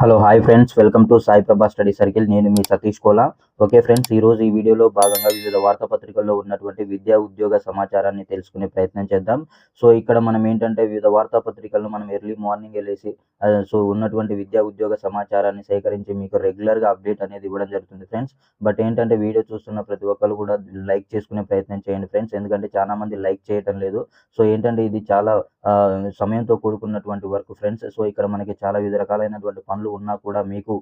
Hello hi friends welcome to Sai Prabha study circle నేను మీ Satish Kola. Okay friends ఈ రోజు ఈ వీడియోలో భాగంగా వివిధ వార్తాపత్రికల్లో ఉన్నటువంటి విద్యా ఉద్యోగ సమాచారాన్ని తెలుసుకునే ప్రయత్నం చేద్దాం. సో ఇక్కడ మనం ఏంటంటే వివిధ వార్తాపత్రికలను మనం ఎర్లీ మార్నింగ్ వెళ్ళేసి సో ఉన్నటువంటి విద్యా ఉద్యోగ సమాచారాన్ని సేకరించి మీకు రెగ్యులర్గా అప్డేట్ అనేది ఇవ్వడం జరుగుతుంది ఫ్రెండ్స్ బట్ ఏంటంటే వీడియో చూస్తున్న ప్రతి ఒక్కరు కూడా లైక్ చేసుకునే ప్రయత్నం చేయండి ఫ్రెండ్స్ ఎందుకంటే చాలా మంది లైక్ చేయటం లేదు. సో ఏంటంటే ఇది చాలా సమయంతో కూడుకున్నటువంటి వర్క్ ఫ్రెండ్స్ సో ఇక్కడ మనకి చాలా వివిధ రకాలైనటువంటి పనులు ఉన్నా కూడా మీకు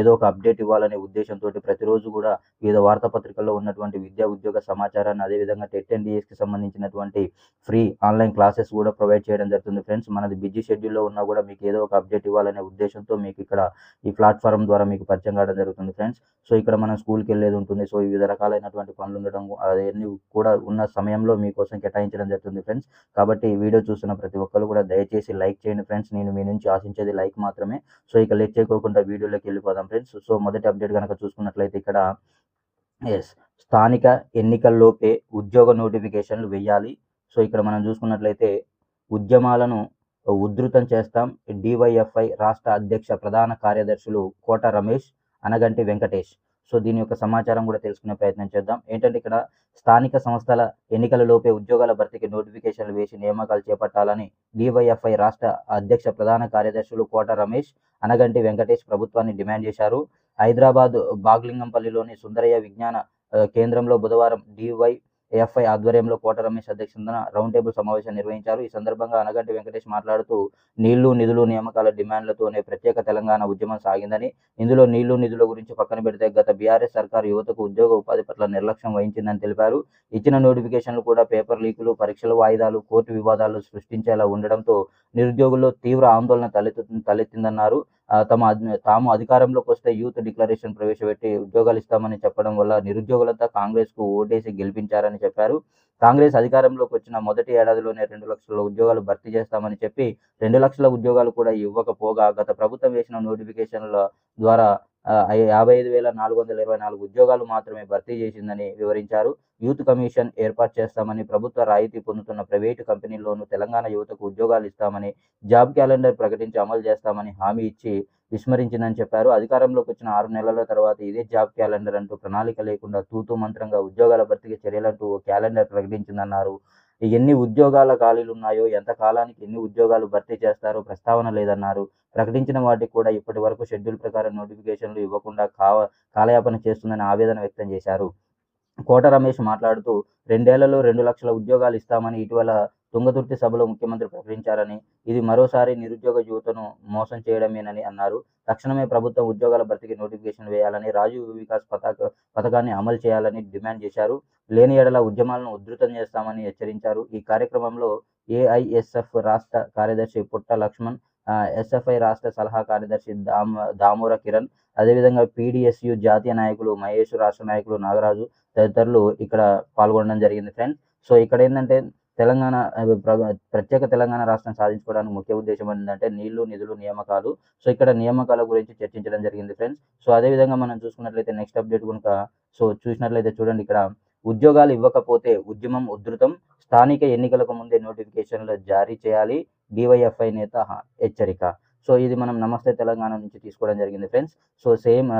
ఏదో ఒక అప్డేట్ ఇవ్వాలనే ఉద్దేశంతో ప్రతిరోజు కూడా వివిధ వార్తాపత్రికల్లో ఉన్నటువంటి విద్యా ఉద్యోగ సమాచారాన్ని అదేవిధంగా టెట్ అండ్కి సంబంధించినటువంటి ఫ్రీ ఆన్లైన్ క్లాసెస్ కూడా ప్రొవైడ్ చేయడం జరుగుతుంది. ఫ్రెండ్స్ మనది బిజీ షెడ్యూల్లో ఉన్నా కూడా మీకు ఏదో ఒక అప్డేట్ ఇవ్వాలనే ఉద్దేశంతో మీకు ఇక్కడ ఈ ప్లాట్ఫామ్ ద్వారా మీకు పరిచయం కావడం జరుగుతుంది ఫ్రెండ్స్. సో ఇక్కడ మనం స్కూల్కి వెళ్ళేది ఉంటుంది. సో వివిధ రకాలైనటువంటి పనులు ఉండడం అవన్నీ కూడా ఉన్న సమయంలో మీకోసం కేటాయించడం జరుగుతుంది ఫ్రెండ్స్. కాబట్టి ఈ వీడియో చూస్తున్న ప్రతి ఒక్కరు కూడా దయచేసి లైక్ చేయండి ఫ్రెండ్స్. నేను మీ నుంచి ఆశించేది లైక్ మాత్రమే. సో ఇక లేట్ చేయకోకుండా వీడియోలోకి వెళ్ళిపోదాం ఫ్రెండ్స్. సో మొదటి అప్డేట్ కనుక చూసుకున్నట్లయితే ఇక్కడ ఎస్ స్థానిక ఎన్నికల్లోపే ఉద్యోగ నోటిఫికేషన్లు వెయ్యాలి సో ఇక్కడ మనం చూసుకున్నట్లయితే ఉద్యమాలను ఉధృతం చేస్తాం. డివైఎఫ్ఐ రాష్ట్ర అధ్యక్ష ప్రధాన కార్యదర్శులు కోట రమేష్ అనగంటి వెంకటేష్. సో దీని యొక్క సమాచారం కూడా తెలుసుకునే ప్రయత్నం చేద్దాం. ఏంటంటే ఇక్కడ స్థానిక సంస్థల ఎన్నికలలోపే ఉద్యోగాల భర్తీకి నోటిఫికేషన్లు వేసి నియామకాలు చేపట్టాలని డివైఎఫ్ఐ రాష్ట్ర అధ్యక్ష ప్రధాన కార్యదర్శులు కోట రమేష్ అనగంటి వెంకటేష్ ప్రభుత్వాన్ని డిమాండ్ చేశారు. హైదరాబాద్ బాగ్లింగంపల్లిలోని సుందరయ్య విజ్ఞాన కేంద్రంలో బుధవారం డివై ఏఎఫ్ఐ ఆధ్వర్యంలో కోట రమేష్ అధ్యక్షతన రౌండ్ టేబుల్ సమావేశం నిర్వహించారు. ఈ సందర్భంగా అనగంటి వెంకటేష్ మాట్లాడుతూ నీళ్ళు నిధులు నియామకాల డిమాండ్లతోనే ప్రత్యేక తెలంగాణ ఉద్యమం సాగిందని ఇందులో నీళ్ళు నిధుల గురించి పక్కన పెడితే గత బీఆర్ఎస్ సర్కారు యువతకు ఉద్యోగ ఉపాధి పట్ల నిర్లక్ష్యం వహించిందని తెలిపారు. ఇచ్చిన నోటిఫికేషన్లు కూడా పేపర్ లీకులు పరీక్షల వాయిదాలు కోర్టు వివాదాలు సృష్టించేలా ఉండడంతో నిరుద్యోగుల్లో తీవ్ర ఆందోళన తలెత్తు తలెత్తిందన్నారు. తమ తాము అధికారంలోకి వస్తే యూత్ డిక్లరేషన్ ప్రవేశపెట్టి ఉద్యోగాలు ఇస్తామని చెప్పడం వల్ల నిరుద్యోగులంతా కాంగ్రెస్కు ఓటేసి గెలిపించారని చెప్పారు. కాంగ్రెస్ అధికారంలోకి వచ్చిన మొదటి ఏడాదిలోనే రెండు లక్షల ఉద్యోగాలు భర్తీ చేస్తామని చెప్పి రెండు లక్షల ఉద్యోగాలు కూడా ఇవ్వకపోగా గత ప్రభుత్వం వేసిన నోటిఫికేషన్ల ద్వారా యాభై ఐదు వేల నాలుగు వందల ఇరవై నాలుగు ఉద్యోగాలు మాత్రమే భర్తీ చేసిందని వివరించారు. యూత్ కమిషన్ ఏర్పాటు చేస్తామని ప్రభుత్వ రాయితీ పొందుతున్న ప్రైవేటు కంపెనీల్లోనూ తెలంగాణ యువతకు ఉద్యోగాలు ఇస్తామని జాబ్ క్యాలెండర్ ప్రకటించి అమలు చేస్తామని హామీ ఇచ్చి విస్మరించిందని చెప్పారు. అధికారంలోకి వచ్చిన ఆరు నెలల తర్వాత ఇదే జాబ్ క్యాలెండర్ అంటూ ప్రణాళిక లేకుండా తూతూ మంత్రంగా ఉద్యోగాల భర్తీకి చర్యలంటూ ఓ క్యాలెండర్ ప్రకటించిందన్నారు. ఎన్ని ఉద్యోగాల ఖాళీలు ఉన్నాయో ఎంత కాలానికి ఎన్ని ఉద్యోగాలు భర్తీ చేస్తారో ప్రస్తావన లేదన్నారు. ప్రకటించిన వాటికి కూడా ఇప్పటి వరకు షెడ్యూల్ ప్రకారం నోటిఫికేషన్లు ఇవ్వకుండా కావ కాలయాపన చేస్తుందని ఆవేదన వ్యక్తం చేశారు. కోట రమేష్ మాట్లాడుతూ రెండేళ్ళలో రెండు లక్షల ఉద్యోగాలు ఇస్తామని ఇటీవల తుంగతుర్తి సభలో ముఖ్యమంత్రి ప్రకటించారని ఇది మరోసారి నిరుద్యోగ యువతను మోసం చేయడమేనని అన్నారు. తక్షణమే ప్రభుత్వం ఉద్యోగాల భర్తీకి నోటిఫికేషన్ వేయాలని రాజీవ్ వికాస్ పథక పథకాన్ని అమలు చేయాలని డిమాండ్ చేశారు. లేని ఎడల ఉద్యమాలను ఉధృతం చేస్తామని హెచ్చరించారు. ఈ కార్యక్రమంలో ఏఐఎస్ఎఫ్ రాష్ట్ర కార్యదర్శి పుట్ట లక్ష్మణ్ ఆ, ఎస్ఎఫ్ఐ రాష్ట్ర సలహా కార్యదర్శి దామ దామోర కిరణ్ అదేవిధంగా పీడిఎస్యు జాతీయ నాయకులు మహేష్ రాష్ట్ర నాయకులు నాగరాజు తదితరులు ఇక్కడ పాల్గొనడం జరిగింది ఫ్రెండ్స్. సో ఇక్కడ ఏంటంటే తెలంగాణ ప్ర- ప్రత్యేక తెలంగాణ రాష్ట్రం సాధించుకోవడానికి ముఖ్య ఉద్దేశం ఏంటంటే నీళ్ళు నిధులు నియామకాలు. సో ఇక్కడ నియామకాల గురించి చర్చించడం జరిగింది ఫ్రెండ్స్. సో అదేవిధంగా మనం చూసుకున్నట్లయితే నెక్స్ట్ అప్డేట్ కనుక సో చూసినట్లయితే చూడండి ఇక్కడ. ఉద్యోగాలు ఇవ్వకపోతే ఉద్యమం ఉధృతం. స్థానిక ఎన్నికలకు ముందే నోటిఫికేషన్లు జారీ చేయాలి. డివైఎఫ్ఐ నేత హెచ్చరిక. సో ఇది మనం నమస్తే తెలంగాణ నుంచి తీసుకోవడం జరిగింది ఫ్రెండ్స్. సో సేమ్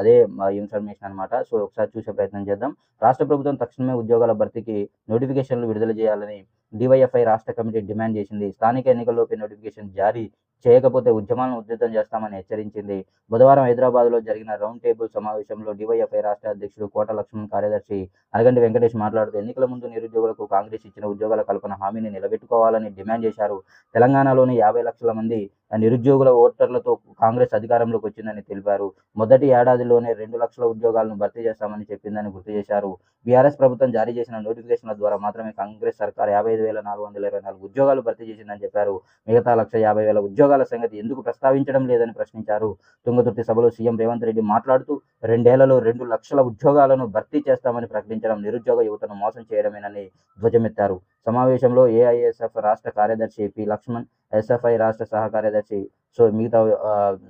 అదే ఇన్ఫర్మేషన్ అన్నమాట. సో ఒకసారి చూసే ప్రయత్నం చేద్దాం. రాష్ట్ర ప్రభుత్వం తక్షణమే ఉద్యోగాల భర్తీకి నోటిఫికేషన్లు విడుదల చేయాలని డివైఎఫ్ఐ రాష్ట్ర కమిటీ డిమాండ్ చేసింది. స్థానిక ఎన్నికల్లోపే నోటిఫికేషన్ జారీ చేయకపోతే ఉద్యమాలను ఉధృతం చేస్తామని హెచ్చరించింది. బుధవారం హైదరాబాద్లో జరిగిన రౌండ్ టేబుల్ సమావేశంలో డివైఎఫ్ఐ రాష్ట్ర అధ్యక్షుడు కోట లక్ష్మణ్ కార్యదర్శి అలగంటి వెంకటేష్ మాట్లాడుతూ ఎన్నికల ముందు నిరుద్యోగులకు కాంగ్రెస్ ఇచ్చిన ఉద్యోగాల కల్పన హామీని నిలబెట్టుకోవాలని డిమాండ్ చేశారు. తెలంగాణలోని యాభై లక్షల మంది నిరుద్యోగుల ఓటర్లతో కాంగ్రెస్ అధికారంలోకి వచ్చిందని తెలిపారు. మొదటి ఏడాదిలోనే రెండు లక్షల ఉద్యోగాలను భర్తీ చేస్తామని చెప్పిందని గుర్తు చేశారు. బీఆర్ఎస్ ప్రభుత్వం జారీ చేసిన నోటిఫికేషన్ల ద్వారా మాత్రమే కాంగ్రెస్ సర్కార్ యాభై ఐదు వేల నాలుగు వందల ఇరవై నాలుగు ఉద్యోగాలు భర్తీ చేసిందని చెప్పారు. మిగతా లక్ష యాభై వేల ఉద్యోగాల సంగతి ఎందుకు ప్రస్తావించడం లేదని ప్రశ్నించారు. తుంగతుర్తి సభలో సీఎం రేవంత్ రెడ్డి మాట్లాడుతూ రెండేళ్ళలో రెండు లక్షల ఉద్యోగాలను భర్తీ చేస్తామని ప్రకటించడం నిరుద్యోగ యువతను మోసం చేయడమేనని ధ్వజమెత్తారు. సమావేశంలో ఏఐఎస్ఎఫ్ రాష్ట్ర కార్యదర్శి పి లక్ష్మణ్ ఎస్ఎఫ్ఐ రాష్ట్ర సహ కార్యదర్శి సో మిగతా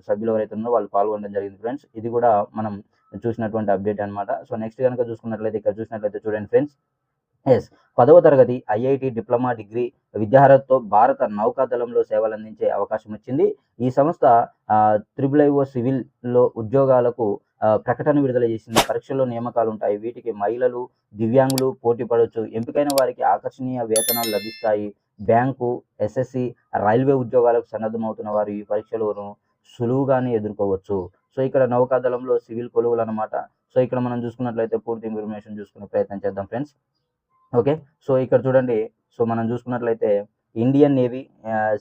సభ్యులు ఎవరైతే ఉన్నారో వాళ్ళు పాల్గొనడం జరిగింది ఫ్రెండ్స్. ఇది కూడా మనం చూసినటువంటి అప్డేట్ అన్నమాట. సో నెక్స్ట్ కనుక చూసుకున్నట్లయితే ఇక్కడ చూసినట్లయితే చూడండి ఫ్రెండ్స్. ఎస్ పదవ తరగతి ఐఐటి డిప్లొమా డిగ్రీ విద్యార్హతతో భారత నౌకాదళంలో సేవలు అందించే అవకాశం వచ్చింది. ఈ సంస్థ త్రిబుల్ ఐఓ సివిల్లో ఉద్యోగాలకు ప్రకటన విడుదల చేసింది. పరీక్షల్లో నియామకాలు ఉంటాయి వీటికి మహిళలు దివ్యాంగులు పోటీ పడవచ్చు ఎంపికైన వారికి ఆకర్షణీయ వేతనాలు లభిస్తాయి. బ్యాంకు ఎస్ఎస్సి రైల్వే ఉద్యోగాలకు సన్నద్ధమవుతున్న వారు ఈ పరీక్షలను సులువుగానే ఎదుర్కోవచ్చు. సో ఇక్కడ నౌకాదళంలో సివిల్ కొలువులు అనమాట సో ఇక్కడ మనం చూసుకున్నట్లయితే పూర్తి ఇన్ఫర్మేషన్ చూసుకునే ప్రయత్నం చేద్దాం ఫ్రెండ్స్. ఓకే? సో ఇక్కడ చూడండి. సో మనం చూసుకున్నట్లయితే ఇండియన్ నేవీ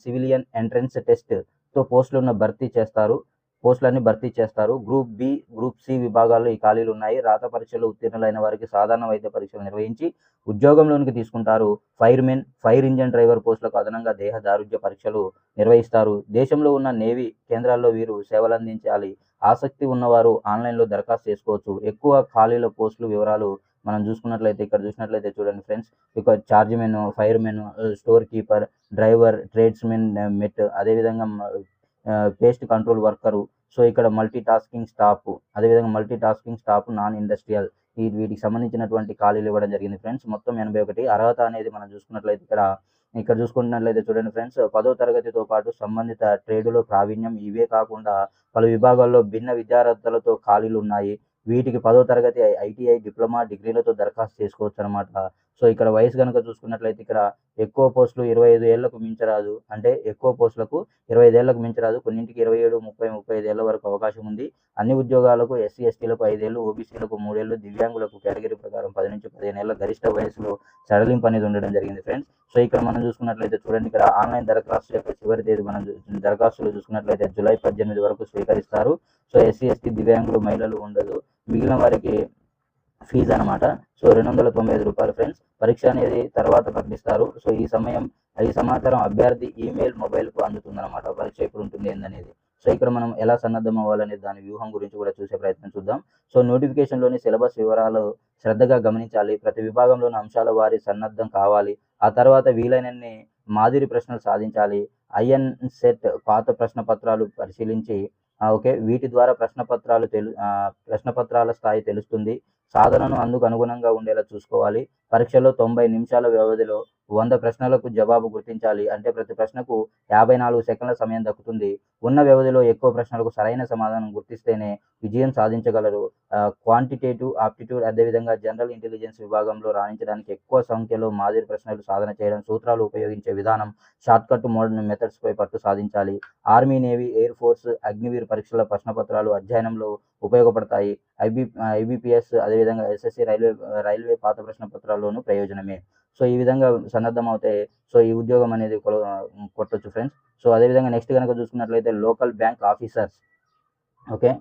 సివిలియన్ ఎంట్రన్స్ టెస్ట్తో పోస్టులు ఉన్న భర్తీ చేస్తారు. పోస్టులన్నీ భర్తీ చేస్తారు. గ్రూప్ బి గ్రూప్ సి విభాగాల్లో ఈ ఖాళీలు ఉన్నాయి. రాత పరీక్షలు ఉత్తీర్ణులైన వారికి సాధారణ వైద్య పరీక్షలు నిర్వహించి ఉద్యోగంలోనికి తీసుకుంటారు. Firemen fire engine driver పోస్టులకు అదనంగా దేహ దారుఢ్య పరీక్షలు నిర్వహిస్తారు. దేశంలో ఉన్న నేవీ కేంద్రాల్లో వీరు సేవలు అందించాలి. ఆసక్తి ఉన్నవారు ఆన్లైన్లో దరఖాస్తు చేసుకోవచ్చు. ఎక్కువ ఖాళీల పోస్టులు వివరాలు మనం చూసుకున్నట్లయితే ఇక్కడ చూసినట్లయితే చూడండి ఫ్రెండ్స్. ఇక్కడ chargemen firemen storekeeper driver tradesmen mate అదేవిధంగా పేస్ట్ కంట్రోల్ వర్కరు. సో ఇక్కడ మల్టీ టాస్కింగ్ స్టాఫ్ అదేవిధంగా multi tasking staff non industrial ఈ వీటికి సంబంధించినటువంటి ఖాళీలు ఇవ్వడం జరిగింది ఫ్రెండ్స్. మొత్తం ఎనభై ఒకటి. అర్హత అనేది మనం చూసుకున్నట్లయితే ఇక్కడ ఇక్కడ చూసుకున్నట్లయితే చూడండి ఫ్రెండ్స్. పదో తరగతితో పాటు సంబంధిత ట్రేడులో ప్రావీణ్యం. ఇవే కాకుండా పలు విభాగాల్లో భిన్న విద్యార్థులతో ఖాళీలు ఉన్నాయి. వీటికి పదో తరగతి ఐటీఐ డిప్లొమా డిగ్రీలతో దరఖాస్తు చేసుకోవచ్చు అనమాట సో ఇక్కడ వయసు కనుక చూసుకున్నట్లయితే ఇక్కడ ఎక్కువ పోస్టులు ఇరవై ఐదు ఏళ్ళకు మించరాదు. అంటే ఎక్కువ పోస్టులకు ఇరవై ఐదు ఏళ్ళకు మించరాదు. కొన్నింటికి ఇరవై ఏడు ముప్పై ముప్పై ఐదు ఏళ్ళ వరకు అవకాశం ఉంది. అన్ని ఉద్యోగాలకు ఎస్సీ ఎస్టీలకు ఐదేళ్ళు ఓబీసీలకు మూడేళ్ళు దివ్యాంగులకు కేటగిరీ ప్రకారం పది నుంచి పదిహేను ఏళ్ళ గరిష్ట వయసులో సడలింపు అనేది ఉండడం జరిగింది ఫ్రెండ్స్. సో ఇక్కడ మనం చూసుకున్నట్లయితే చూడండి ఇక్కడ ఆన్లైన్ దరఖాస్తు యొక్క చివరి తేదీ మనం దరఖాస్తులు చూసుకున్నట్లయితే జూలై పద్దెనిమిది వరకు స్వీకరిస్తారు. సో ఎస్సీ ఎస్టీ దివ్యాంగులు మహిళలు ఉండదు. మిగిలిన వారికి ఫీజు అనమాట సో రెండు వందల తొంభై ఐదు రూపాయలు ఫ్రెండ్స్ పరీక్ష అనేది తర్వాత ప్రకటిస్తారు సో ఈ సమయం ఈ సమాచారం అభ్యర్థి ఈమెయిల్ మొబైల్కు అందుతుందన్నమాట. పరీక్ష ఎప్పుడు ఉంటుంది ఏందనేది. సో ఇక్కడ మనం ఎలా సన్నద్ధం అవ్వాలనే దాని వ్యూహం గురించి కూడా చూసే ప్రయత్నం చూద్దాం. సో నోటిఫికేషన్లోని సిలబస్ వివరాలు శ్రద్ధగా గమనించాలి. ప్రతి విభాగంలోని అంశాల వారి సన్నద్ధం కావాలి. ఆ తర్వాత వీలైనన్ని మాదిరి ప్రశ్నలు సాధించాలి. ఐఎన్ సెట్ పాత ప్రశ్న పత్రాలు పరిశీలించి ఓకే వీటి ద్వారా ప్రశ్న పత్రాలు తెలు ప్రశ్న పత్రాల స్థాయి తెలుస్తుంది. సాధనను అందుకు అనుగుణంగా ఉండేలా చూసుకోవాలి. పరీక్షలో తొంభై నిమిషాల వ్యవధిలో వంద ప్రశ్నలకు జవాబు గుర్తించాలి అంటే ప్రతి ప్రశ్నకు యాభై నాలుగు సెకండ్ల సమయం దక్కుతుంది. ఉన్న వ్యవధిలో ఎక్కువ ప్రశ్నలకు సరైన సమాధానం గుర్తిస్తేనే విజయం సాధించగలరు. క్వాంటిటేటివ్ ఆప్టిట్యూడ్ అదేవిధంగా జనరల్ ఇంటెలిజెన్స్ విభాగంలో రాణించడానికి ఎక్కువ సంఖ్యలో మాదిరి ప్రశ్నలు సాధన చేయడం సూత్రాలు ఉపయోగించే విధానం షార్ట్కట్ మోడర్న్ మెథడ్స్ పై పట్టు సాధించాలి. Army navy air force Agniveer పరీక్షల ప్రశ్నపత్రాలు అధ్యయనంలో ఉపయోగపడతాయి. ఐబీ ఐబీపీఎస్ అదేవిధంగా ఎస్ఎస్సి రైల్వే రైల్వే పాత ప్రశ్న పత్రాల్లోనూ ప్రయోజనమే. సో ఈ విధంగా సన్నద్ధం అవుతే సో ఈ ఉద్యోగం అనేది కొట్టచ్చు కొట్టొచ్చు ఫ్రెండ్స్. సో అదేవిధంగా నెక్స్ట్ కనుక చూసుకున్నట్లయితే local bank officers. Okay?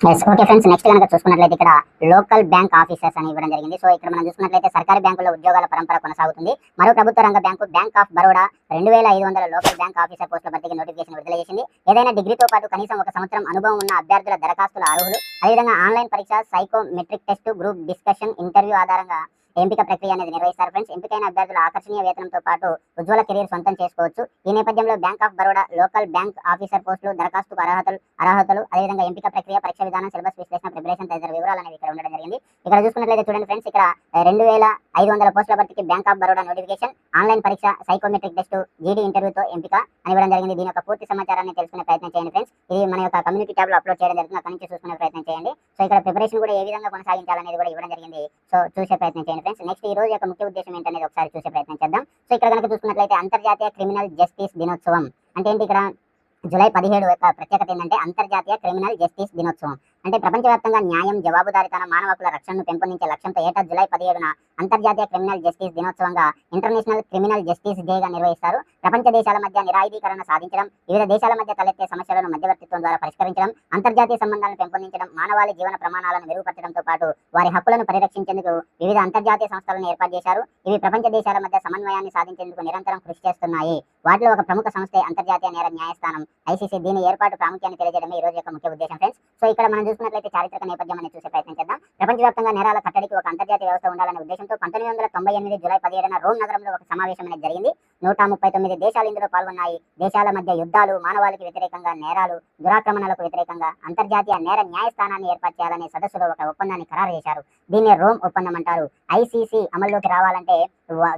Next okay friends next కనుక చూసుకున్నట్లయితే ఇక్కడ లోకల్ బ్యాంక్ ఆఫీసర్స్ అని ఇవ్వడం జరిగింది. సో ఇక్కడ మనం చూసుకున్నట్లయితే సర్కారీ బ్యాంకుల్లో ఉద్యోగాల పరంపర కొనసాగుతుంది. మరో ప్రభుత్వ రంగ బ్యాంకు బ్యాంక్ ఆఫ్ బరోడా రెండు వేల ఐదు వందల లోకల్ బ్యాంక్ ఆఫీసర్ పోస్టుల భర్తీకి నోటిఫికేషన్ విడుదల చేసింది. ఏదైనా డిగ్రీతో పాటు కనీసం ఒక సంవత్సరం అనుభవం ఉన్న అభ్యర్థుల దరఖాస్తుల అర్హులు. అదేవిధంగా ఆన్లైన్ పరీక్ష psychometric test group discussion interview ఆధారంగా ఎంపిక ప్రక్రియ అనేది నిర్వహిస్తారు ఫ్రెండ్స్. ఎంపికైన అభ్యర్థుల ఆకర్షణీయ వేతనంతో పాటు ఉజ్వల కెరీర్ సొంతం చేసుకోవచ్చు. ఈ నేపథ్యంలో bank of Baroda local bank officer పోస్టులు దరఖాస్తుకు అర్హతలు అర్హతలు అదేవిధంగా ఎంపిక ప్రక్రియ పరీక్ష విధానం సిలబస్ విశ్లేషణ ప్రిపరేషన్ తదితర వివరాలు అనేవి ఇక్కడ ఉండడం జరిగింది. ఇక్కడ చూసుకున్నట్లయితే చూడండి ఫ్రెండ్స్ ఇక్కడ రెండు వేల ఐదు వందల పోస్టుల భర్తీకి bank of Baroda notification online పరీక్ష సైకోమెట్రిక్ టెస్ట్ జీడీ ఇంటర్వ్యూతో ఎంపిక అని ఇవ్వడం జరిగింది. దీని యొక్క పూర్తి సమాచారాన్ని తెలుసుకునే ప్రయత్నం చేయండి ఫ్రెండ్స్. ఇది మన యొక్క కమ్యూనిటీ ట్యాబ్ అప్లోడ్ చేయడం జరుగుతుంది. అక్కడి నుంచి చూసుకునే ప్రయత్నం చేయండి. సో ఇక్కడ ప్రిపరేషన్ కూడా ఏ విధంగా కొనసాగించాలనేది కూడా ఇవ్వడం జరిగింది. సో చూసే ప్రయత్నం చేయండి ఫ్రెండ్స్ నెక్స్ట్ ఈ రోజు యొక్క ముఖ్య ఉద్దేశం ఏంటనేది ఒకసారి చూసే ప్రయత్నం చేద్దాం. సో ఇక్కడ కనుక చూసుకున్నట్లయితే అంతర్జాతీయ క్రిమినల్ జస్టిస్ దినోత్సవం అంటే ఏంటి ఇక్కడ? జూలై పదిహేడు యొక్క ప్రత్యేకత ఏంటంటే అంతర్జాతీయ క్రిమినల్ జస్టిస్ దినోత్సవం. అంటే ప్రపంచవ్యాప్తంగా న్యాయం జవాబుదారీతనం మానవ హక్కుల రక్షణను పెంపొందించే లక్ష్యంతో ఏటా జూలై పదిహేడున అంతర్జాతీయ క్రిమినల్ జస్టిస్ దినోత్సవంగా ఇంటర్నేషనల్ క్రిమినల్ జస్టిస్ డేగా నిర్వహిస్తారు. ప్రపంచ దేశాల మధ్య నిరాయుధీకరణ సాధించడం వివిధ దేశాల మధ్య తలెత్తే సమస్యలను మధ్యవర్తిత్వం ద్వారా పరిష్కరించడం అంతర్జాతీయ సంబంధాలను పెంపొందించడం మానవాళి జీవన ప్రమాణాలను మెరుగుపరచడంతో పాటు వారి హక్కులను పరిరక్షించేందుకు వివిధ అంతర్జాతీయ సంస్థలను ఏర్పాటు చేశారు. ఇవి ప్రపంచ దేశాల మధ్య సమన్వయాన్ని సాధించేందుకు నిరంతరం కృషి చేస్తున్నాయి. వాటిలో ఒక ప్రముఖ సంస్థే అంతర్జాతీయ నేర న్యాయస్థానం ఐసీసీ. దీని ఏర్పాటు ప్రాముఖ్యాన్ని తెలియజేయడమే ఈ రోజు యొక్క ముఖ్య ఉద్దేశం ఫ్రెండ్స్. సో ఇక్కడ మనం చూసుకున్నట్లయితే చారిత్రక నేపథ్యం అనేది చూసే ప్రయత్నం చేద్దాం. ప్రపంచవ్యాప్తంగా నేరాల కట్టడికి ఒక అంతర్జాతీయ వ్యవస్థ ఉండాలనే ఉద్దేశం సహకారంతో పంతొమ్మిది వందల తొంభై ఎనిమిది జూలై పదిహేడున రోమ్ నగరంలో ఒక సమావేశం అనేది జరిగింది. నూట ముప్పై తొమ్మిది దేశాలు ఇందులో పాల్గొన్నాయి. దేశాల మధ్య యుద్ధాలు మానవాళికి వ్యతిరేకంగా నేరాలు దురాక్రమణలకు వ్యతిరేకంగా అంతర్జాతీయ నేర న్యాయస్థానాన్ని ఏర్పాటు చేయాలనే సదస్సులో ఒక ఒప్పందాన్ని ఖరారు చేశారు. దీన్ని రోమ్ ఒప్పందం అంటారు. ఐసీసీ అమల్లోకి రావాలంటే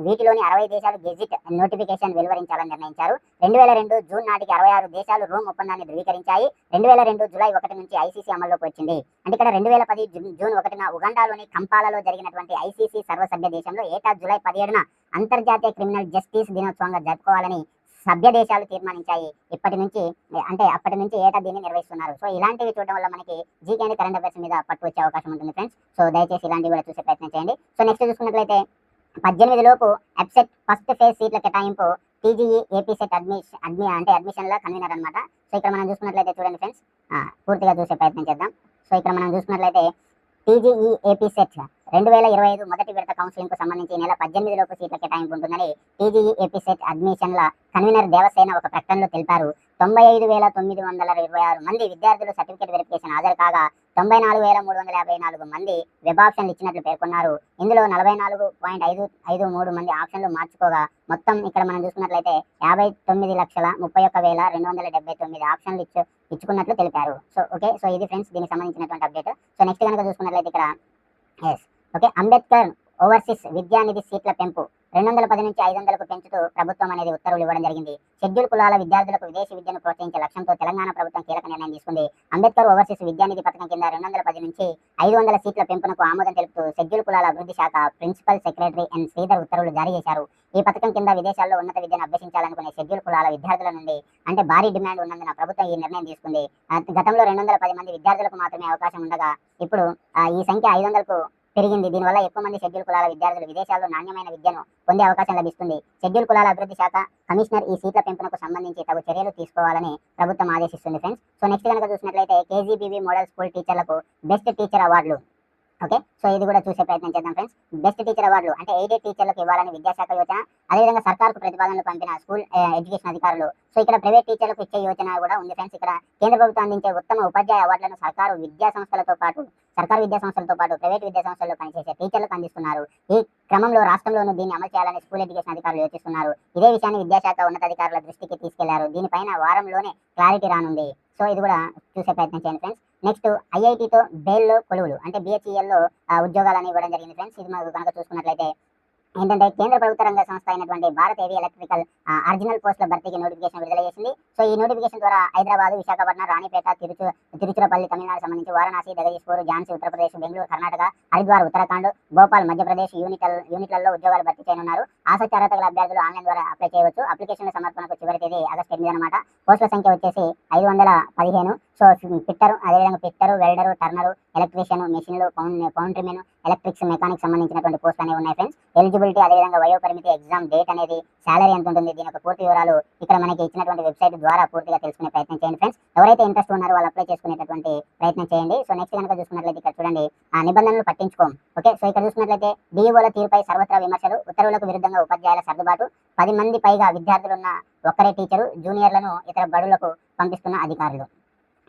వీటిలోని అరవై దేశాలు గెజిట్ నోటిఫికేషన్ వెలువరించాలని నిర్ణయించారు. రెండు వేల రెండు జూన్ నాటికి అరవై ఆరు దేశాలు రోమ్ ఒప్పందాన్ని ధృవీకరించాయి. రెండు వేల రెండు జూలై ఒకటి నుంచి ఐసీసీ అమల్లోకి వచ్చింది. అంటే ఇక్కడ రెండు వేల పది జూన్ ఒకటిన ఉగండాలోని కంపాలలో జరిగినటువంటి ఐసీసీ సర్వ సర్వసభ్య దేశంలో ఏటా జూలై పదిహేడున అంతర్జాతీయ క్రిమినల్ జస్టిస్ దినోత్సవంగా జరుపుకోవాలని సభ్య దేశాలు తీర్మానించాయి. ఇప్పటి నుంచి అంటే అప్పటి నుంచి ఏటా దీన్ని నిర్వహిస్తున్నారు. సో ఇలాంటివి చూడడం వల్ల మనకి జీకే అని కరెంట్ అఫైర్స్ మీద పట్టు వచ్చే అవకాశం ఉంటుంది ఫ్రెండ్స్. సో దయచేసి ఇలాంటివి కూడా చూసే ప్రయత్నం చేయండి. సో నెక్స్ట్ చూసుకున్నట్లయితే పద్దెనిమిది లోపు ఎప్సెట్ ఫస్ట్ ఫేజ్ సీట్ల కేటాయింపు టీజీఈ ఏపీ సెట్ అడ్మిషన్ అడ్మి అంటే అడ్మిషన్లో కన్వీనర్ అనమాట సో ఇక్కడ మనం చూసుకున్నట్లయితే చూడండి ఫ్రెండ్స్. పూర్తిగా చూసే ప్రయత్నం చేద్దాం. సో ఇక్కడ మనం చూసుకున్నట్లయితే టీజీఈ ఏపీ సెట్ రెండు వేల ఇరవై ఐదు మొదటి విడత కౌన్సిలింగ్కు సంబంధించి నెల పద్దెనిమిది లోపు సీట్ల కేటాయింపు ఉంటుందని టీజీఈ ఎపిసెట్ అడ్మిషన్ల కన్వీనర్ దేవసేన ఒక ప్రకటనలో తెలిపారు. తొంభై ఐదు వేల తొమ్మిది వందల ఇరవై ఆరు మంది విద్యార్థులు సర్టిఫికేట్ వెరిఫికేషన్ హాజరు కాగా తొంభై నాలుగు వేల మూడు వందల యాభై నాలుగు మంది వెబ్ ఆప్షన్లు ఇచ్చినట్లు పేర్కొన్నారు. ఇందులో నలభై నాలుగు పాయింట్ ఐదు ఐదు మూడు మంది ఆప్షన్లు మార్చుకోగా మొత్తం ఇక్కడ మనం చూసుకున్నట్లయితే యాభై తొమ్మిది లక్షల ముప్పై ఒక్క వేల రెండు వందల డెబ్బై తొమ్మిది ఆప్షన్లు ఇచ్చు ఇచ్చుకున్నట్లు తెలిపారు. So okay. సో ఇది ఫ్రెండ్స్ దీనికి సంబంధించినటువంటి అప్డేట్. సో నెక్స్ట్ కనుక చూసుకున్నట్లయితే ఇక్కడ yes okay Ambedkar overseas Vidyanidhi సీట్ల పెంపు. రెండు వందల పది నుంచి ఐదు వందలకు పెంచుతూ ప్రభుత్వం అనేది ఉత్తర్వులు ఇవ్వడం జరిగింది. షెడ్యూల్ కులాల విద్యార్థులకు విదేశీ విద్యను ప్రోత్సహించే లక్ష్యంతో తెలంగాణ ప్రభుత్వం కీలక నిర్ణయం తీసుకుంది. అంబేద్కర్ ఓవర్సీస్ విద్యానిధి పథకం కింద రెండు వందల పది నుంచి ఐదు వందల సీట్ల పెంపునకు ఆమోదం తెలుపుతూ షెడ్యూల్ కులాల అభివృద్ధి శాఖ ప్రిన్సిపల్ సెక్రటరీ ఎన్ శ్రీధర్ ఉత్తర్వులు జారీ చేశారు. ఈ పథకం కింద విదేశాల్లో ఉన్నత విద్యను అభ్యసించాలనుకునే షెడ్యూల్ కులాల విద్యార్థుల నుండి అంటే భారీ డిమాండ్ ఉన్నందున ప్రభుత్వం ఈ నిర్ణయం తీసుకుంది. గతంలో రెండు వందల పది మంది విద్యార్థులకు మాత్రమే అవకాశం ఉండగా ఇప్పుడు ఈ సంఖ్య ఐదు వందలకు పెరిగింది. దీనివల్ల ఎక్కువ మంది షెడ్యూల్ కులాల విద్యార్థులు విదేశాల్లో నాణ్యమైన విద్యను పొందే అవకాశం లభిస్తుంది. షెడ్యూల్ కులాల అభివృద్ధి శాఖ కమిషనర్ ఈ సీట్ల పెంపునకు సంబంధించి తగు చర్యలు తీసుకోవాలని ప్రభుత్వం ఆదేశిస్తుంది ఫ్రెండ్స్. సో నెక్స్ట్ కనుక చూసినట్లయితే కేజీబీవీ మోడల్ స్కూల్ టీచర్లకు బెస్ట్ టీచర్ అవార్డులు. ఓకే? సో ఇది కూడా చూసే ప్రయత్నం చేద్దాం ఫ్రెండ్స్. బెస్ట్ టీచర్ అవార్డులు అంటే ఎయిడెడ్ టీచర్లకు ఇవ్వాలని విద్యాశాఖ యోచన అదేవిధంగా సర్కార్కు ప్రతిపాదనలు పంపిన స్కూల్ ఎడ్యుకేషన్ అధికారులు. సో ఇక్కడ ప్రైవేట్ టీచర్లకు ఇచ్చే యోచన కూడా ఉంది ఫ్రెండ్స్. ఇక్కడ కేంద్ర ప్రభుత్వం అందించే ఉత్తమ ఉపాధ్యాయ అవార్డులను సర్కారు విద్యా సంస్థలతో పాటు సర్కారు విద్యా సంస్థలతో పాటు ప్రైవేట్ విద్యా సంస్థల్లో పనిచేసే టీచర్లకు అందిస్తున్నారు. ఈ క్రమంలో రాష్ట్రంలోనూ దీన్ని అమలు చేయాలని స్కూల్ ఎడ్యుకేషన్ అధికారులు యోచిస్తున్నారు. ఇదే విషయాన్ని విద్యాశాఖ ఉన్నతాధికారుల దృష్టికి తీసుకెళ్ళారు. దీనిపైన వారంలోనే క్లారిటీ రానుంది. సో ఇది కూడా చూసే ప్రయత్నం చేయండి ఫ్రెండ్స్. నెక్స్ట్ ఐఐటితో బేల్లో కొలువులు అంటే బిహెచ్ఈఎల్లో ఉద్యోగాలను ఇవ్వడం జరిగింది ఫ్రెండ్స్. ఇది మనకు కనుక చూసుకున్నట్లయితే ఏంటంటే కేంద్ర ప్రభుత్వ రంగ సంస్థ అయినటువంటి భారత్ హెవీ ఎలక్ట్రికల్ అర్జినల్ పోస్టుల భర్తీకి నోటిఫికేషన్ విడుదల చేసింది. సో ఈ నోటిఫికేషన్ ద్వారా హైదరాబాద్ విశాఖపట్నం రాణిపేట తిరుచు తిరుచురపల్లి తమిళనాడు సంబంధించి వారణాసి జగదీశ్పూర్ ఝాన్సీ ఉత్తరప్రదేశ్ బెంగళూరు కర్ణాటక హరిద్వార్ ఉత్తరాఖండ్ భోపాల్ మధ్యప్రదేశ్ యూనిటల్ యూనిట్లలో ఉద్యోగాలు భర్తీ చేయనున్నారు. ఆసక్తి అర్హత గల అభ్యర్థులు ఆన్లైన్ ద్వారా అప్లై చేయవచ్చు. అప్లికేషన్ల సమర్పణకు చివరి తేదీ ఆగస్టు ఎనిమిది అనమాట పోస్టుల సంఖ్య వచ్చేసి ఐదు వందల పదిహేను. సో పిట్టరు అదేవిధంగా పిట్టరు వెల్డరు టర్నరు ఎలక్ట్రీషియన్ మెషిన్లు పౌండ్ పౌంట్రీమెన్ ఎలక్ట్రిక్స్ మెకానిక్ సంబంధించినటువంటి పోస్టులు అనేవి ఉన్నాయి ఫ్రెండ్స్. ఎలిజిబిలిటీ అదేవిధంగా వయో పరిమితి ఎగ్జామ్ డేట్ అనేది సాలరీ ఎంత ఉంటుంది దీని యొక్క పూర్తి వివరాలు ఇక్కడ మనకి ఇచ్చినటువంటి వెబ్సైట్ ద్వారా పూర్తిగా తెలుసుకునే ప్రయత్నం చేయండి ఫ్రెండ్స్. ఎవరైతే ఇంట్రెస్ట్ ఉన్నారో వాళ్ళు అప్లై చేసుకునేటటువంటి ప్రయత్నం చేయండి. సో నెక్స్ట్ కనుక చూసుకున్నట్లయితే ఇక్కడ చూడండి ఆ నిబంధనలు పట్టించుకోం. ఓకే సో ఇక్కడ చూసుకున్నట్లయితే డిఈఓల తీరుపై సర్వత్రా విమర్శలు ఉత్తర్వులకు విరుద్ధంగా ఉపాధ్యాయుల సర్దుబాటు పది మంది పైగా విద్యార్థులున్న ఒక్కరే టీచరు జూనియర్లను ఇతర బడులకు పంపిస్తున్న అధికారులు.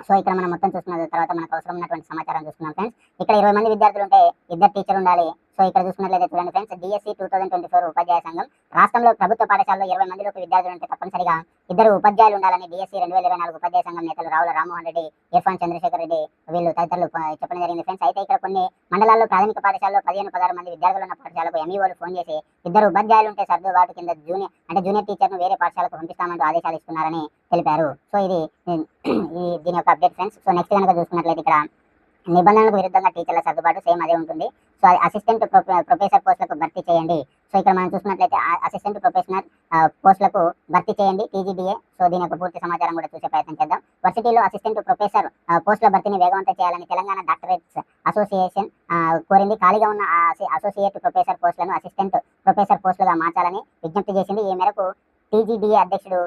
సో ఇక్కడ మనం మొత్తం చూసుకున్న తర్వాత మనకు అవసరం ఉన్నటువంటి సమాచారం చూసుకున్నాం ఫ్రెండ్స్ ఇక్కడ ఇరవై మంది విద్యార్థులు ఉంటే ఇద్దరు టీచర్ ఉండాలి సో ఇక్కడ చూసుకున్నట్లయితే చూడండి friends DSC two thousand twenty four ఉపాధ్యాయ సంఘం. రాష్ట్రంలో ప్రభుత్వ పాఠశాలలో ఇరవై మందిలోకి విద్యార్థులు ఉంటే తప్పనిసరిగా ఇద్దరు ఉపాధ్యాయులు ఉండాలని డిఎస్సి రెండు వేల ఇరవై నాలుగు ఉపాధ్యాయ సంఘం నేతలు రావుల రామ్మోహన్ రెడ్డి ఇర్ఫాన్ చంద్రశేఖర్ రెడ్డి వీళ్ళు తదితరులు చెప్పడం జరిగింది. ఫ్రెండ్స్ అయితే ఇక్కడ కొన్ని మండలాల్లో ప్రాథమిక పాఠశాలలో పదిహేను పదహారు మంది విద్యార్థులు ఉన్న పాఠశాలకు ఎంఈఓలు ఫోన్ చేసి ఇద్దరు ఉపాధ్యాయులు ఉంటే సర్దుబాటు కింద జూనియర్ అంటే జూనియర్ టీచర్ను వేరే పాఠశాలకు పంపిస్తామంటూ ఆదేశాలు ఇస్తున్నారని తెలిపారు. సో ఇది దీని యొక్క అప్డేట్ ఫ్రెండ్స్ సో నెక్స్ట్ కనుక చూసుకున్నట్లయితే ఇక్కడ నిబంధనలకు విరుద్ధంగా టీచర్ల సర్దుబాటు సేమ్ అదే ఉంటుంది. సో అసిస్టెంట్ ప్రొఫెసర్ పోస్టులకు భర్తీ చేయండి. సో ఇక్కడ మనం చూసినట్లయితే అసిస్టెంట్ ప్రొఫెషనల్ పోస్టులకు భర్తీ చేయండి టీజీడీఏ సో దీని యొక్క పూర్తి సమాచారం కూడా చూసే ప్రయత్నం చేద్దాం. వర్సిటీలో అసిస్టెంట్ ప్రొఫెసర్ పోస్టుల భర్తీని వేగవంతం చేయాలని తెలంగాణ డాక్టరేట్స్ అసోసియేషన్ కోరింది. ఖాళీగా ఉన్న అసోసియేట్ ప్రొఫెసర్ పోస్టులను అసిస్టెంట్ ప్రొఫెసర్ పోస్టులుగా మార్చాలని విజ్ఞప్తి చేసింది. ఈ మేరకు టీజీడీఏ అధ్యక్షుడు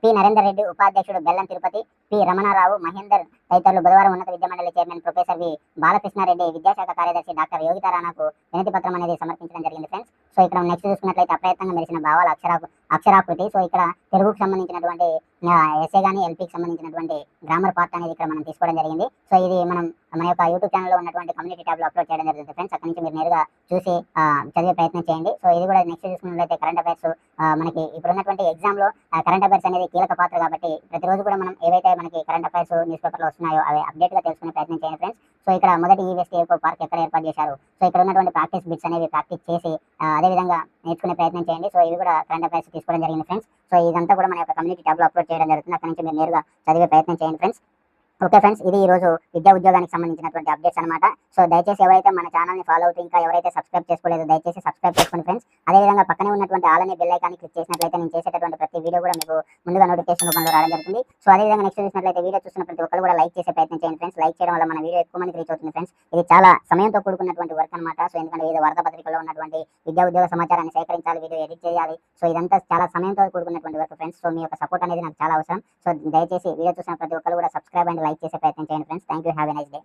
పి. నరేందర్ రెడ్డి ఉపాధ్యక్షుడు బెల్లం తిరుపతి పి. రమణారావు మహేందర్ తదితరులు బుధవారం ఉన్నత విద్యామండలి చైర్మన్ ప్రొఫెసర్ వి. బాలకృష్ణారెడ్డి విద్యాశాఖ కార్యదర్శి డాక్టర్ యోగితారాణాకు వినతి పత్రం అనేది సమర్పించడం జరిగింది ఫ్రెండ్స్. సో ఇక్కడ నెక్స్ట్ చూసుకున్నట్లయితే అప్రయత్నంగా మెరిసిన భావాల అక్షరాకు అక్షరాకృతి. సో ఇక్కడ తెలుగుకు సంబంధించినటువంటి ఎస్ఏ కానీ ఎల్పీకి సంబంధించినటువంటి గ్రామర్ పార్ట్ అనేది ఇక్కడ మనం తీసుకోవడం జరిగింది. సో ఇది మనం మన యొక్క యూట్యూబ్ ఛానల్లో ఉన్నటువంటి కమ్యూనిటీ ట్యాబ్లో అప్లోడ్ చేయడం జరుగుతుంది ఫ్రెండ్స్ అక్కడ నుంచి మీరు నేరుగా చూసి చదివే ప్రయత్నం చేయండి. సో ఇది కూడా నెక్స్ట్ చూసుకున్నట్లయితే కరెంట్ అఫైర్స్ మనకి ఇప్పుడు ఉన్నటువంటి ఎగ్జామ్లో కరెంట్ అఫైర్స్ అనేది కీలక పాత్ర కాబట్టి ప్రతిరోజు కూడా మనం ఏవైతే మనకి కరెంట్ అఫైర్స్ న్యూస్ పేపర్లో వస్తున్నాయో అవి అప్డేట్గా తెలుసుకునే ప్రయత్నం చేయండి ఫ్రెండ్స్ సో ఇక్కడ మొదటి ఈవెస్ట్ ఎయిర్పోర్ట్ పార్క్ ఎక్కడ ఏర్పాటు చేశారు? సో ఇక్కడ ఉన్నటువంటి ప్రాక్టీస్ బిట్స్ అనేవి ప్రాక్టీస్ చేసి అదేవిధంగా అదే విధంగా నేర్చుకునే ప్రయత్నం చేయండి. సో ఇవి కూడా కరెంట్ అఫైర్స్ తీసుకోవడం జరిగింది ఫ్రెండ్స్. సో ఇదంతా కూడా మన యొక్క కమ్యూనిటీ ట్యాబ్లో అప్లోడ్ చేయడం జరుగుతుంది. అక్కడ నుంచి మీరు నేరుగా చదివే ప్రయత్నం చేయండి ఫ్రెండ్స్. ఓకే ఫ్రెండ్స్ ఇది ఈ రోజు విద్యా ఉద్యోగానికి సంబంధించినటువంటి అప్డేట్స్ అనమాట సో దయచేసి ఎవరైతే మన ఛానల్ని ఫాలో అవుతూ ఇంకా ఎవరైతే సబ్స్క్రైబ్ చేసుకోలేదు దయచేసి సబ్స్క్రైబ్ చేసుకోండి ఫ్రెండ్స్ అదే విధంగా పక్కనే ఉన్నటువంటి ఆల్ అనే బెల్ క్లిక్ చేసినట్లయితే నేను చేసేటటువంటి ప్రతి వీడియో కూడా మీకు ముందుగా నోటిఫికేషన్ రూపంలో రావడం జరుగుతుంది. సో అదే విధంగా నెక్స్ట్ చూసినట్లయితే వీడియో చూసిన ప్రతి ఒక్కరు కూడా లైక్ చేసే ప్రయత్నం చేయండి ఫ్రెండ్స్ లైక్ చేయడం వల్ల మన వీడియో ఎక్కువ మందికి రీచ్ అవుతుంది ఫ్రెండ్స్ ఇది చాలా సమయంతో కూడుకున్నటువంటి వర్క్ అనమాట సో ఎందుకంటే వార్త వార్తాపత్రికల్లో ఉన్నటువంటి విద్యా ఉద్యోగ సమాచారాన్ని సేకరించాలి వీడియో ఎడిట్ చేయాలి. సో ఇదంతా చాలా సమయంతో కూడుకున్నటువంటి వర్క్ ఫ్రెండ్స్ సో మీ యొక్క సపోర్ట్ అనేది నాకు చాలా అవసరం. సో దయచేసి వీడియో చూసిన ప్రతి ఒక్కరు కూడా సబ్స్క్రైబ్ అండ్ లైక్ చేసే ప్రయత్నం చేయండి friends thank you have a nice day